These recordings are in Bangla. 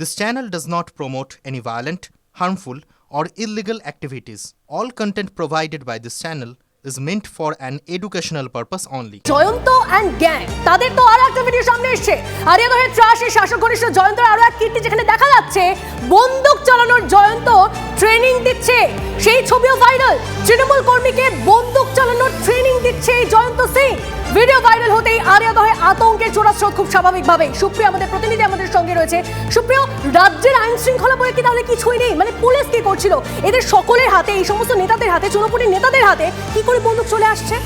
This channel does not promote any violent, harmful, or illegal activities. All content provided by this channel is meant for an educational purpose only. Jayanta and gang তাদের তো আর একটা ভিডিও সামনে এসছে আরিয়াদহের ত্রাসী শাসক ঘনিষ্ঠ জয়ন্তর আরও এক কীর্তি যেখানে দেখা যাচ্ছে বন্দুক চালানোর জয়ন্ত ট্রেনিং দিচ্ছে সেই ছবিও ভাইরাল তৃণমূল কর্মীকে বন্দুক চালানোর ট্রেনিং দিচ্ছে এই জয়ন্ত সিং ভিডিও ভাইরাল হতেই আরিয়াদহে আতঙ্কের চোরাস্রোত খুব স্বাভাবিকভাবে। সুপ্রিয়, আমাদের প্রতিনিধি আমাদের সঙ্গে রয়েছে। সুপ্রিয়, রাজ্যের আইন শৃঙ্খলা বলে কি তাহলে কিছুই নেই? মানে পুলিশ কি করছিল? এদের সকলের হাতে, এই সমস্ত নেতাদের হাতে চুনোপুটি নেতাদের হাতে কি করে বন্দুক চলে আসছে?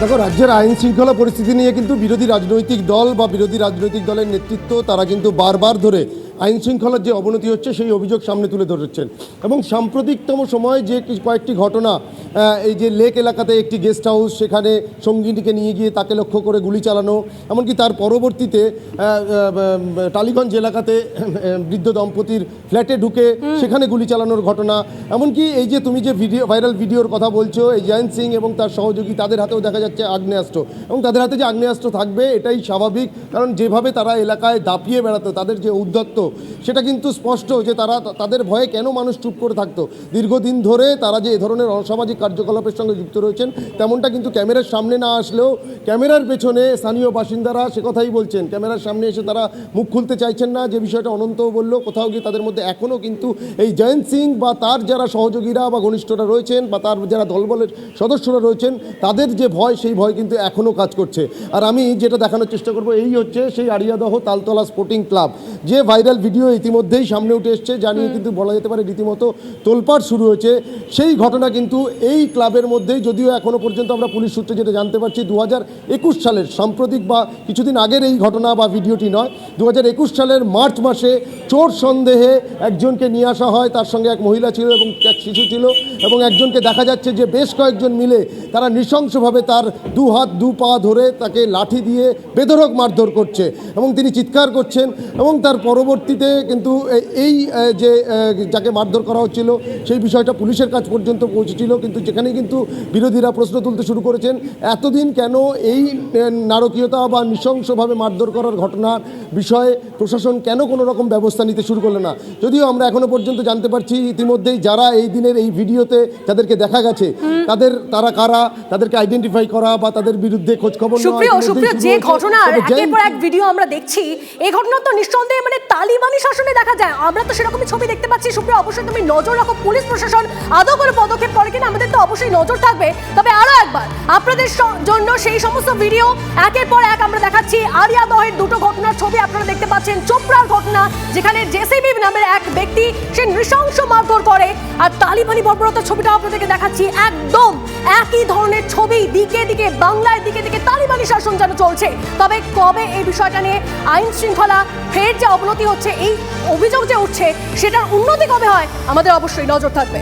দেখো, রাজ্যের আইন শৃঙ্খলা পরিস্থিতি নিয়ে কিন্তু বিরোধী রাজনৈতিক দল বা বিরোধী রাজনৈতিক দলের নেতৃত্ব, তারা কিন্তু বারবার ধরে আইন শৃঙ্খলার যে অবনতি হচ্ছে, সেই অভিযোগ সামনে তুলে ধরেছেন। এবং সাম্প্রতিকতম সময়ে যে কয়েকটি ঘটনা এই যে লেক এলাকাতে একটি গেস্ট হাউস সেখানে সঙ্গিনীকে নিয়ে গিয়ে তাকে লক্ষ্য করে গুলি চালানো এমনকি তার পরবর্তীতে টালিগঞ্জ এলাকাতে বৃদ্ধ দম্পতির ফ্ল্যাটে ঢুকে সেখানে গুলি চালানোর ঘটনা। এমনকি এই যে তুমি যে ভিডিও ভাইরাল ভিডিওর কথা বলছো এই জয়ন্ত সিং এবং তার সহযোগী তাদের হাতেও দেখা যাচ্ছে আগ্নেয়াস্ত্র। এবং তাদের হাতে যে আগ্নেয়াস্ত্র থাকবে এটাই স্বাভাবিক কারণ যেভাবে তারা এলাকায় দাপিয়ে বেড়াতো তাদের যে উদ্যত্ত সেটা কিন্তু স্পষ্ট যে তারা তাদের ভয়ে কেন মানুষ চুপ করে থাকতো? দীর্ঘদিন ধরে তারা যে এ ধরনের অসামাজিক কার্যকলাপের সঙ্গে যুক্ত রয়েছেন, তেমনটা কিন্তু ক্যামেরার সামনে না আসলেও ক্যামেরার পেছনে স্থানীয় বাসিন্দারা সে কথাই বলছেন। ক্যামেরার সামনে এসে তারা মুখ খুলতে চাইছেন না, যে বিষয়টা অনন্তও বলল, কোথাও গিয়ে তাদের মধ্যে এখনও কিন্তু এই জয়ন্ত সিং বা তার যারা সহযোগীরা বা ঘনিষ্ঠরা রয়েছেন বা তার যারা দলবলের সদস্যরা রয়েছেন, তাদের যে ভয়, সেই ভয় কিন্তু এখনও কাজ করছে। আর আমি যেটা দেখানোর চেষ্টা করব, এই হচ্ছে সেই আড়িয়াদহ তালতলা স্পোর্টিং ক্লাব যে ভাইরাল ভিডিও ইতিমধ্যেই সামনে উঠে এসছে জানিয়ে কিন্তু বলা যেতে পারে রীতিমতো তোলপাড় শুরু হয়েছে। সেই ঘটনা কিন্তু এই ক্লাবের মধ্যেই যদিও এখনও পর্যন্ত আমরা পুলিশ সূত্রে যেটা জানতে পারছি দু হাজার একুশ সালের সাম্প্রতিক বা কিছুদিন আগের এই ঘটনা বা ভিডিওটি নয় দু হাজার একুশ সালের মার্চ মাসে চোর সন্দেহে একজনকে নিয়ে আসা হয় তার সঙ্গে এক মহিলা ছিল এবং এক শিশু ছিল এবং একজনকে দেখা যাচ্ছে যে বেশ কয়েকজন মিলে তারা নৃশংসভাবে তার দু হাত দু পা ধরে তাকে লাঠি দিয়ে বেধরক মারধর করছে এবং তিনি চিৎকার করছেন এবং তার পরবর্তীতে কিন্তু এই যে যাকে মারধর করা হচ্ছিল সেই বিষয়টা পুলিশের কাছ পর্যন্ত পৌঁছেছিল। কিন্তু যেখানে কিন্তু বিরোধীরা প্রশ্ন তুলতে শুরু করেছেন এতদিন কেন এই নারকীয়তা বা নৃশংসভাবে মারধর করার ঘটনার বিষয়ে প্রশাসন কেন কোনো রকম ব্যবস্থা নিতে শুরু করল না? যদিও আমরা এখনও পর্যন্ত জানতে পারছি ইতিমধ্যেই যারা এই দিনের এই ভিডিওতে যাদেরকে দেখা গেছে তাদের তারা কারা তাদেরকে আইডেন্টিফাই করা বা তাদের বিরুদ্ধে খোঁজখবর যে এক ভিডিও আমরা দেখছি এই ঘটনা তো নিঃসন্দেহে মানে তালিবানি শাসনে দেখা যায়। আমরা তো সেরকমই ছবি দেখতে পাচ্ছি, সুপ্রিয়, অবশ্যই তুমি নজর রাখো, পুলিশ প্রশাসন আদৌ করে পদক্ষেপ করে কিনা, আমাদের তো অবশ্যই নজর থাকবে। তবে আরও একবার, আপনাদের জন্য সেই সমস্ত ভিডিও একের পর এক আমরা দেখাচ্ছি। আরিয়া দহের দুটো ঘটনার ছবি আপনারা দেখতে পাচ্ছেন, চোপড়ার ঘটনা, যেখানে জেসিবি নামের এক ব্যক্তি, সে নৃশংস মারধর করে। আর তালিবানি বর্বরতার ছবিটা আপনাদেরকে দেখাচ্ছি। একদম একই ধরনের ছবি, দিকে দিকে বাংলার দিকে দিকে তালিবানি শাসন যেন চলছে। তবে কবে এই বিষয়টা নিয়ে আইন শৃঙ্খলা ফের যে অবনতি হচ্ছে, এই অভিযোগ যে উঠছে, সেটার উন্নতি কবে হয়, আমাদের অবশ্যই নজর থাকবে।